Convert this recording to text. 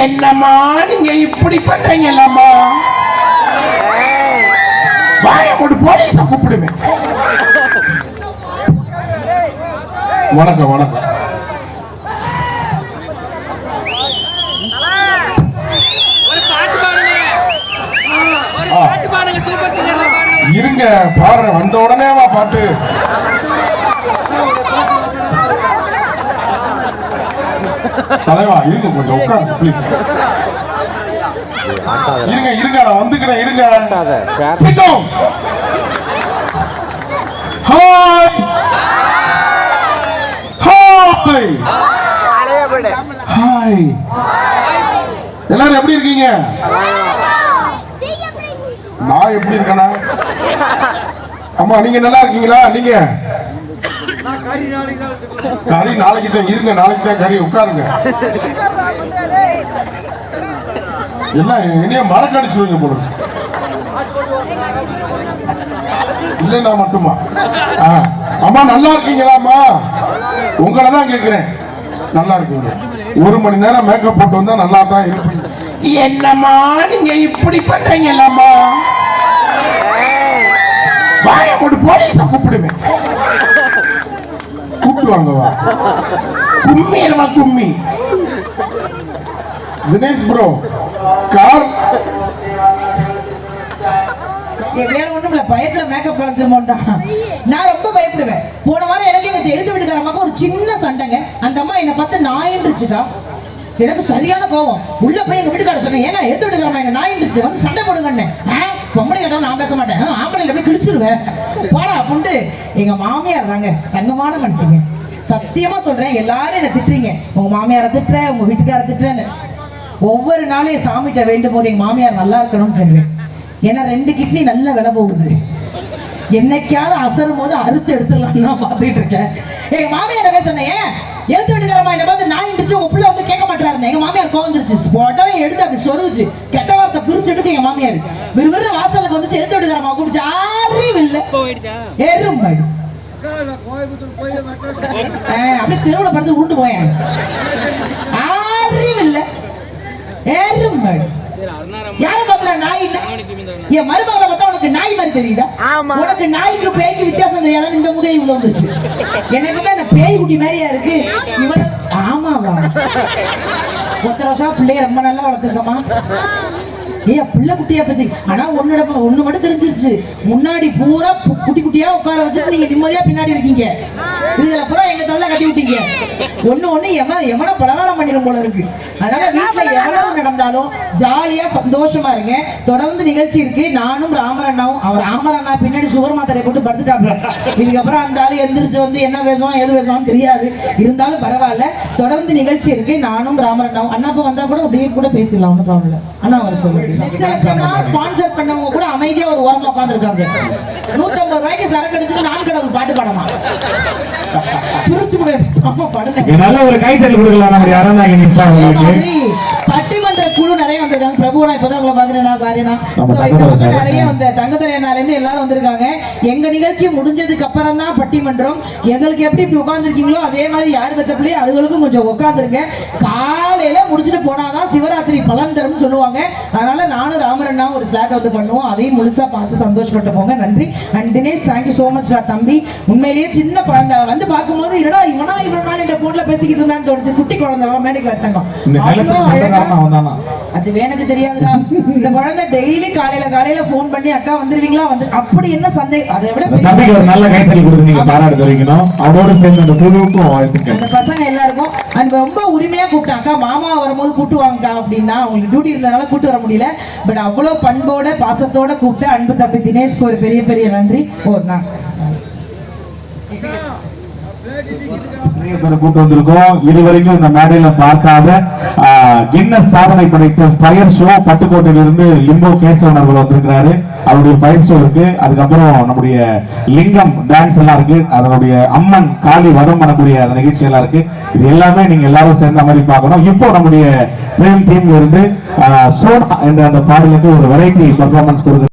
என்னம்மா நீங்க இப்படி பண்றீங்கல்லம்மா வாய போட்டு போலீஸ கூப்பிடுவேன் வணக்கம் வணக்கம். ஒரு பாட்டு பாடுங்க. ஒரு ஆ. பாட்டு பாடுங்க சூப்பர் சிங்கர்ல பாடுங்க இருங்க பாடுறேன் வந்த உடனே வா பாட்டு தலைவா இருங்க கொஞ்சம் உட்காருங்க ப்ளீஸ் இருங்க இருங்க நான் வந்துக்கிறேன் இருங்க. down. ஹாய் ஹாய் ஹாய் எல்லாரும் எப்படி இருக்கீங்க? நான் எப்படி இருக்கேனா? அம்மா நீங்க நல்லா இருக்கீங்களா? நீங்க? கறி நாளைக்கு தான் இருங்க நாளைக்கு தான் கறி உட்காருங்க. எல்லாம் என்னைய மறக்கடிச்சுருவீங்க போல. இல்லைன்னா மட்டுமா. அம்மா நல்லா இருக்கீங்களாம்மா உங்களை தான் கேட்கிறேன் நல்லா இருக்கீங்க. ஒரு மணி நேரம் மேக்கப் போட்டு வந்தா நல்லா தான் இருப்பீங்க. என்னம்மா நீங்க இப்படி பண்றீங்களாம்மா வாய போட்டு போலீஸ கூப்பிடுவேன் வாங்கவா கும்மி என்னவா கும்மி? தினேஷ் ப்ரோ கார் வேற ஒண்ணும் இல்ல பயத்துல மேக்கப் கலைச்சிருமோன்னு தான். நான் ரொம்ப பயப்படுவேன். போன வாரம் எனக்கு எங்க எழுத்து வீட்டுக்கார அம்மாக்கு ஒரு சின்ன சண்டைங்க. அந்த அம்மா என்னை பார்த்து நாயின்றுச்சுக்கா. எனக்கு சரியான கோவம். உள்ள போய் எங்க வீட்டுக்கார சொன்னேன் ஏன்னா எழுத்து வீட்டுக்கார அம்மா என்ன நாயின்றுச்சு. வந்து சண்டை போடுங்கன்னு. பொம்பளை கேட்டாலும் நான் பேச மாட்டேன். ஆ, ஆம்பளையில போய் கிழிச்சிருவேன். போடா அப்படின்ட்டு எங்க மாமியார் தாங்க தங்கமான மனுஷங்க. சத்தியமா சொல்றேன் எல்லாரும் என்ன திட்டுறீங்க. உங்க மாமியாரை திட்டுற உங்க வீட்டுக்கார திட்டுறேன்னு. ஒவ்வொரு நாளும் என் சாமிகிட்ட வேண்டும் போது எங்க மாமியார் நல்லா இருக்கணும்னு சொல்லுவேன். ஏன்னா ரெண்டு கிட்னி நல்ல விலை போகுது. என்னைக்காவது அசரும் போது அறுத்து எடுத்துடலாம் நான் பார்த்துட்டு இருக்கேன். எங்க மாமியார் பேச சொன்னேன் ஏன் எழுத்து வீட்டுக்காரமா என்ன பார்த்து நான் இருந்துச்சு உங்க பிள்ளை வந்து கேட்க மாட்டாருன்னு. எங்க மாமியார் கோவந்துருச்சு போட்டவே எடுத்து அப்படி சொருச்சு கெட்ட வார்த்தை பிரிச்சு எடுக்க எங்க மாமியார். விறுவிறு வாசலுக்கு வந்துச்சு. எழுத்து வீட்டுக்காரமா கூப்பிச்சு அறிவு இல்லை. எருமாடு அப்படியே தெருவுல படுத்து உருண்டு போயேன். அறிவு இல்லை யாரை பாத்துற நாய் இல்ல என் மருமகளை பார்த்தா உனக்கு நாய் மாதிரி தெரியுதா? உனக்கு நாய்க்கு பேய்க்கு வித்தியாசம் தெரியாதான்னு இந்த முதல் இவ்வளவு வந்துருச்சு. என்னை பார்த்தா என்ன பேய் குட்டி மாதிரியா இருக்கு? இவ்வளவு ஆமாவா? ஒருத்தர் வருஷம் பிள்ளைய ரொம்ப நல்லா வளர்த்துருக்கமா ஏய் பிள்ளை குட்டியா பத்தி. ஆனா ஒன்னோட ஒண்ணு மட்டும் தெரிஞ்சிருச்சு. முன்னாடி பூரா குட்டி குட்டியா உட்கார வச்சுட்டு நீங்க நிம்மதியா பின்னாடி இருக்கீங்க. இதுல பூரா எங்க தொல்லை கட்டி விட்டீங்க. ஒண்ணு ஒண்ணு எம எமன பலகாரம் பண்ணிடும் போல இருக்கு. அதனால வீட்டுல எவ்வளவு நடந்தாலும் ஜாலியா சந்தோஷமா இருங்க. தொடர்ந்து நிகழ்ச்சி இருக்கு. நானும் ராமர் அண்ணாவும் அவர் ராமர் அண்ணா பின்னாடி சுகர் மாத்திரை போட்டு படுத்துட்டாப்ல இதுக்கப்புறம் அந்த ஆளு எந்திரிச்சு வந்து என்ன பேசுவான் எது பேசுவான்னு தெரியாது. இருந்தாலும் பரவாயில்ல. தொடர்ந்து நிகழ்ச்சி இருக்கு. நானும் ராமர் அண்ணாவும் அண்ணா வந்தா கூட அப்படியே கூட பேசிடலாம் ஒன்றும் ப்ராப்ளம் அண்ணா வர சொல்லுங்க ஸ்பான்சர் பண்ணவங்க அமைதியா ஒரு ஓரமா உட்காந்துருக்காங்க நூத்தம்பது ரூபாய்க்கு சரக்கு அடிச்சுட்டு நான் கடவுள் பாட்டு பாடமா? பிரிச்சு கூட பேசாம படல. நல்ல ஒரு கைத்தல் கொடுக்கலாம் நம்ம பட்டிமன்ற குழு நிறைய வந்திருக்காங்க. பிரபு நான் இப்பதான் உங்களை பாக்குறேன் சாரினா. நிறைய வந்த தங்கத்துறையினால இருந்து எல்லாரும் வந்திருக்காங்க. எங்க நிகழ்ச்சி முடிஞ்சதுக்கு அப்புறம் தான் பட்டிமன்றம். எங்களுக்கு எப்படி இப்படி உட்காந்துருக்கீங்களோ அதே மாதிரி யார் பெத்த பிள்ளை அதுகளுக்கும் கொஞ்சம் உட்காந்துருங்க காலையில முடிச்சுட்டு போனாதான் சிவராத்திரி பலன் தரும்னு சொல்லுவாங்க. அதனால நானும் ராமரண்ணா ஒரு ஸ்லாட் வந்து பண்ணுவோம். அதையும் முழுசா பார்த்து சந்தோஷப்பட்டு போங்க. நன்றி. And Dinesh thank you so much தம்பி. உண்மையிலேயே சின்ன குழந்தை. வந்து பார்க்கும்போது என்னடா இவனா இவ்வளவு இந்த போன்ல பேசிக்கிட்டு இருந்தான்னு தோணுச்சு. குட்டி குழந்தை மேடைக்கு தானா? அது எனக்கு தெரியாதுடா. இந்த குழந்தை டெய்லி காலையில காலையில ஃபோன் பண்ணி அக்கா வந்துருவீங்களா? வந்து அப்படி என்ன சந்தேகம்? அதை விட நல்ல கைத்தல் கொடுத்து நீங்க பாராட்டு தெரிவிக்கணும். அவரோட சேர்ந்து அந்த குழுவுக்கும் வாழ்த்துக்கள். அந்த பசங்க எல்லாருக்கும் அண்ட் ரொம்ப உரிமையா கூப்பிட்டேன் அக்கா மாமா வரும்போது கூட்டு வாங்கக்கா அப்படின்னா அவங்களுக்கு டியூட்டி இருந்தனால கூட்டு வர முடியல. பட் அவ்வளோ பண்போட பாசத்தோட கூப்பிட்டு அன்பு தம்பி தினேஷ்க்கு ஒரு பெரிய பெரிய நன்றி. ஓ நான் கூட்டு வந்திருக்கோம். இதுவரைக்கும் இந்த மேடையில பார்க்காத கின்னஸ் சாதனை படைத்த ஃபயர் ஷோ பட்டுக்கோட்டையிலிருந்து லிம்போ கேசவன் அவர்கள் வந்திருக்கிறாரு. அவருடைய ஃபயர் ஷோ இருக்கு. அதுக்கப்புறம் நம்முடைய லிங்கம் டான்ஸ் எல்லாம் இருக்கு. அதனுடைய அம்மன் காளி வதம் பண்ணக்கூடிய அந்த நிகழ்ச்சி எல்லாம் இருக்கு. இது எல்லாமே நீங்க எல்லாரும் சேர்ந்த மாதிரி பார்க்கணும். இப்போ நம்முடைய பிரேம் டீம்ல இருந்து ஆஹ், சோனா என்ற அந்த பாடலுக்கு ஒரு வெரைட்டி பர்ஃபார்மன்ஸ் கொடுக்க